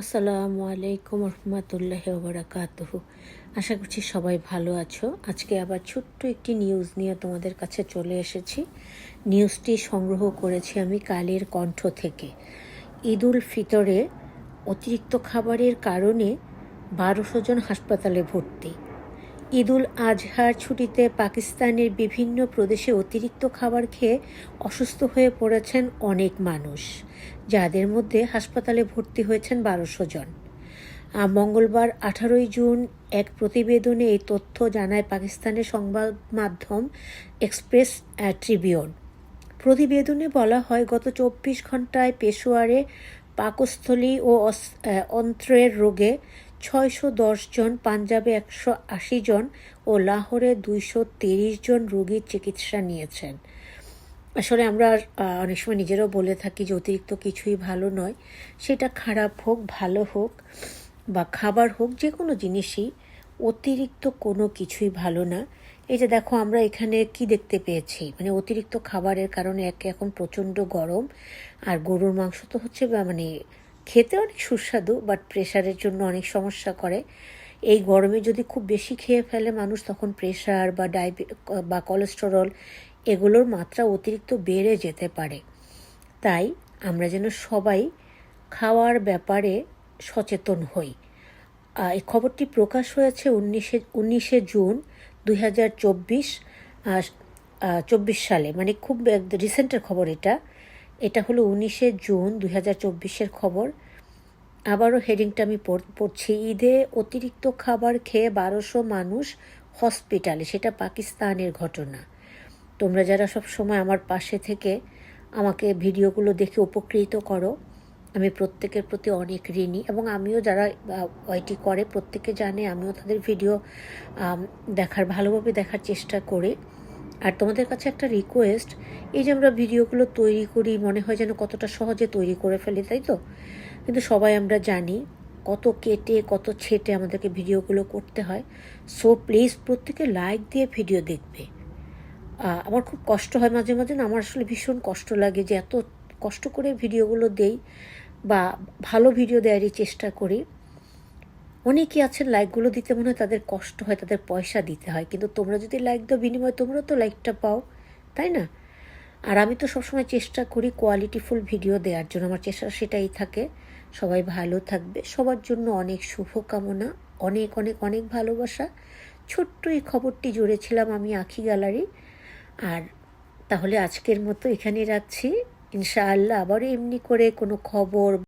আসসালামু আলাইকুম রহমতুল্লাহ ওবরাকাতহ আশা করছি সবাই ভালো আছো। আজকে আবার ছোট্ট একটি নিউজ নিয়ে তোমাদের কাছে চলে এসেছি। নিউজটি সংগ্রহ করেছি আমি কালের কণ্ঠ থেকে। ঈদুল ফিতরে অতিরিক্ত খাবারের কারণে বারোশো জন হাসপাতালে ভর্তি। ঈদুল আজহার ছুটিতে পাকিস্তানের বিভিন্ন প্রদেশে অতিরিক্ত খাবার খেয়ে অসুস্থ হয়ে পড়েছেন অনেক মানুষ, যাদের মধ্যে হাসপাতালে ভর্তি হয়েছেন বারোশো জন। মঙ্গলবার আঠারোই জুন এক প্রতিবেদনে এই তথ্য জানায় পাকিস্তানের সংবাদ মাধ্যম এক্সপ্রেস ট্রিবিউন। প্রতিবেদনে বলা হয়, গত চব্বিশ ঘন্টায় পেশোয়ারে পাকস্থলী ও অন্ত্রের রোগে ছয়শো জন, পাঞ্জাবে একশো আশি জন ও লাহোরে দুইশো তিরিশ জন রোগীর চিকিৎসা নিয়েছেন। আসলে আমরা অনেক সময় নিজেরাও বলে থাকি যে অতিরিক্ত কিছুই ভালো নয়। সেটা খারাপ হোক, ভালো হোক বা খাবার হোক যে কোনো জিনিসই, অতিরিক্ত কোনো কিছুই ভালো না। এই যে দেখো, আমরা এখানে কি দেখতে পেয়েছি? মানে অতিরিক্ত খাবারের কারণে একে এখন প্রচণ্ড গরম। আর গরুর মাংস তো হচ্ছে মানে খেতে অনেক সুস্বাদু বাট প্রেশারের জন্য অনেক সমস্যা করে। এই গরমে যদি খুব বেশি খেয়ে ফেলে মানুষ, তখন প্রেশার বা ডায়াবে বা কোলেস্টেরল এগুলোর মাত্রা অতিরিক্ত বেড়ে যেতে পারে। তাই আমরা যেন সবাই খাওয়ার ব্যাপারে সচেতন হই। এই খবরটি প্রকাশ হয়েছে উনিশে উনিশে জুন দুই হাজার চব্বিশ চব্বিশ সালে। মানে খুব রিসেন্টের খবর এটা। এটা হলো উনিশে জুন দুই হাজার চব্বিশের খবর। আবারও হেডিংটা আমি পড়ছি। ঈদে অতিরিক্ত খাবার খেয়ে বারোশো মানুষ হসপিটালে, সেটা পাকিস্তানের ঘটনা। তোমরা যারা সব সময় আমার পাশে থেকে আমাকে ভিডিওগুলো দেখে উপকৃত করো, আমি প্রত্যেকের প্রতি অনেক ঋণী এবং আমিও যারা ওইটি করে, প্রত্যেকে জানে আমিও তাদের ভিডিও দেখার, ভালোভাবে দেখার চেষ্টা করি। আর তোমাদের কাছে একটা রিকোয়েস্ট এই যে আমরা ভিডিওগুলো তৈরি করি, মনে হয় যেন কতটা সহজে তৈরি করে ফেলি, তাই তো? কিন্তু সবাই আমরা জানি কত কেটে, কত ছেটে আমাদেরকে ভিডিওগুলো করতে হয়। সো প্লিজ প্রত্যেকে লাইক দিয়ে ভিডিও দেখবে। আমার খুব কষ্ট হয় মাঝে মাঝে না, আমার আসলে ভীষণ কষ্ট লাগে যে এত কষ্ট করে ভিডিওগুলো দেই বা ভালো ভিডিও দেওয়ারই চেষ্টা করি। অনেকেই আছেন লাইকগুলো দিতে মনে হয় তাদের কষ্ট হয়, তাদের পয়সা দিতে হয়। কিন্তু তোমরা যদি লাইক দাও বিনিময়ে তোমরা তো লাইকটা পাও, তাই না? আর আমি তো সবসময় চেষ্টা করি কোয়ালিটিফুল ভিডিও দেওয়ার জন্য। আমার চেষ্টা সেটাই থাকে। সবাই ভালো থাকবে। সবার জন্য অনেক শুভকামনা, অনেক অনেক অনেক ভালোবাসা। ছোট্ট এই খবরটি জুড়েছিলাম আমি আখি গ্যালারি। আর তাহলে আজকের মতো এখানে রাখছি। ইনশাআল্লাহ আবারও এমনি করে কোনো খবর